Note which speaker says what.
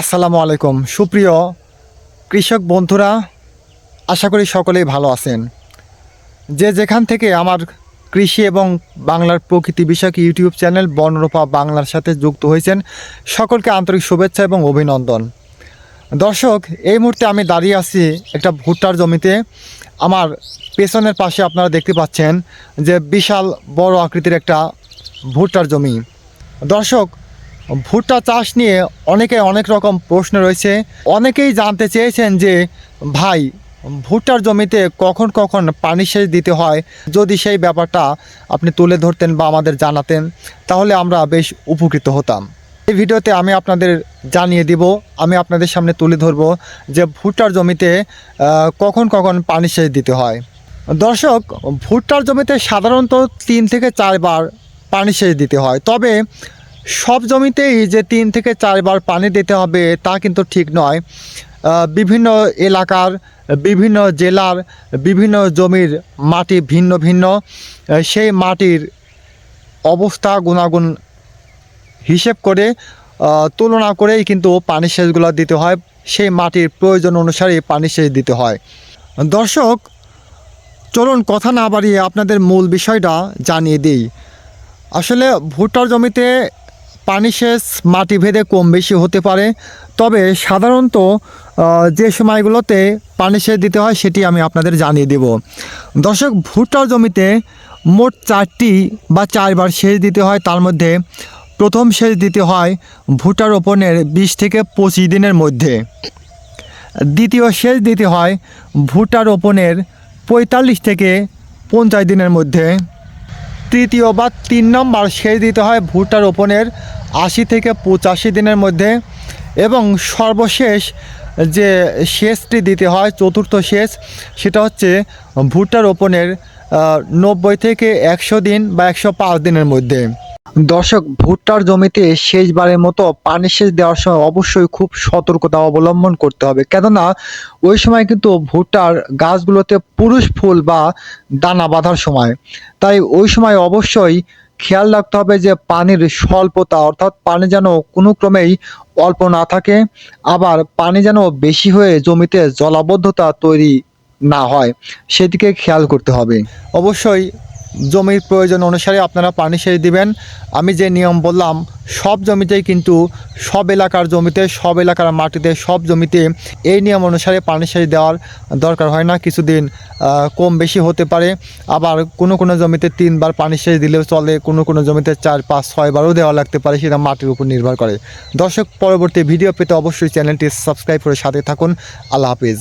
Speaker 1: আসসালামু আলাইকুম। সুপ্রিয় কৃষক বন্ধুরা, আশা করি সকলেই ভালো আছেন। যে যেখান থেকে আমার কৃষি এবং বাংলার প্রকৃতি বিষয়ক ইউটিউব চ্যানেল বনরূপা বাংলার সাথে যুক্ত হয়েছেন, সকলকে আন্তরিক শুভেচ্ছা এবং অভিনন্দন। দর্শক, এই মুহূর্তে আমি দাঁড়িয়ে আছি একটা ভুট্টার জমিতে। আমার পেছনের পাশে আপনারা দেখতে পাচ্ছেন যে বিশাল বড় আকৃতির একটা ভুট্টার জমি। দর্শক ভুট্টা চাষ নিয়ে অনেকে অনেক রকম প্রশ্ন রয়েছে। অনেকেই জানতে চেয়েছেন যে, ভাই, ভুট্টার জমিতে কখন কখন পানি সেচ দিতে হয়? যদি সেই ব্যাপারটা আপনি তুলে ধরতেন বা আমাদের জানাতেন, তাহলে আমরা বেশ উপকৃত হতাম। এই ভিডিওতে আমি আপনাদের জানিয়ে দিব, আমি আপনাদের সামনে তুলে ধরব যে ভুট্টার জমিতে কখন কখন পানি সেচ দিতে হয়। দর্শক, ভুট্টার জমিতে সাধারণত তিন থেকে চারবার পানি সেচ দিতে হয়। তবে সব জমিতেই যে তিন থেকে চারবার পানি দিতে হবে, তা কিন্তু ঠিক নয়। বিভিন্ন এলাকার, বিভিন্ন জেলার, বিভিন্ন জমির মাটি ভিন্ন ভিন্ন। সেই মাটির অবস্থা গুণাগুণ হিসেব করে তুলনা করেই কিন্তু পানি সেচগুলো দিতে হয়। সেই মাটির প্রয়োজন অনুসারে পানি সেচ দিতে হয়। দর্শক, চলুন কথা না বাড়িয়ে আপনাদের মূল বিষয়টা জানিয়ে দিই। আসলে ভুট্টার জমিতে পানি সেচ মাটি ভেদে কম বেশি হতে পারে। তবে সাধারণত যে সময়গুলোতে পানি সেচ দিতে হয় সেটি আমি আপনাদের জানিয়ে দেব। দর্শক, ভুট্টার জমিতে মোট চারটি বা চারবার সেচ দিতে হয়। তার মধ্যে প্রথম সেচ দিতে হয় ভুট্টা রোপণের বিশ থেকে পঁচিশ দিনের মধ্যে। দ্বিতীয় সেচ দিতে হয় ভুট্টা রোপণের পঁয়তাল্লিশ থেকে পঞ্চাশ দিনের মধ্যে। তৃতীয় বা তিন নম্বর সেচ দিতে হয় ভুট্টা রোপণের আশি থেকে পঁচাশি দিনের মধ্যে এবং সর্বশেষ যে সেচটি দিতে হয়, চতুর্থ সেচ সেটা হচ্ছে ভুট্টা রোপণের নব্বই থেকে একশো দিন বা একশো পাঁচ দিনের মধ্যে। দর্শক, ভুট্টার জমিতে শেষবারের মতো পানি সেচ দেওয়ার সময় অবশ্যই খুব সতর্কতা অবলম্বন করতে হবে। কেননা, ওই সময় কিন্তু ভুট্টার গাছগুলোতে পুরুষ ফুল বা দানা বাঁধার সময়। তাই ওই সময় অবশ্যই খেয়াল রাখতে হবে যে পানির স্বল্পতা, অর্থাৎ পানি যেন কোনো ক্রমেই অল্প না থাকে, আবার পানি যেন বেশি হয়ে জমিতে জলাবদ্ধতা তৈরি না হয়, সেদিকে খেয়াল করতে হবে। অবশ্যই জমির প্রয়োজন অনুসারে আপনারা পানি সেচ দিবেন। আমি যে নিয়ম বললাম, সব জমিতেই কিন্তু সব এলাকার জমিতে, সব এলাকার মাটিতে, সব জমিতে এই নিয়ম অনুসারে পানি সেচ দেওয়ার দরকার হয় না। কিছুদিন কম বেশি হতে পারে। আবার কোনো কোনো জমিতে তিনবার পানি সেচ দিলেও চলে, কোনো কোনো জমিতে চার, পাঁচ, ছয়বারও দেওয়া লাগতে পারে, সেটা মাটির উপর নির্ভর করে। দর্শক, পরবর্তী ভিডিও পেতে অবশ্যই চ্যানেলটি সাবস্ক্রাইব করে সাথে থাকুন। আল্লাহ হাফিজ।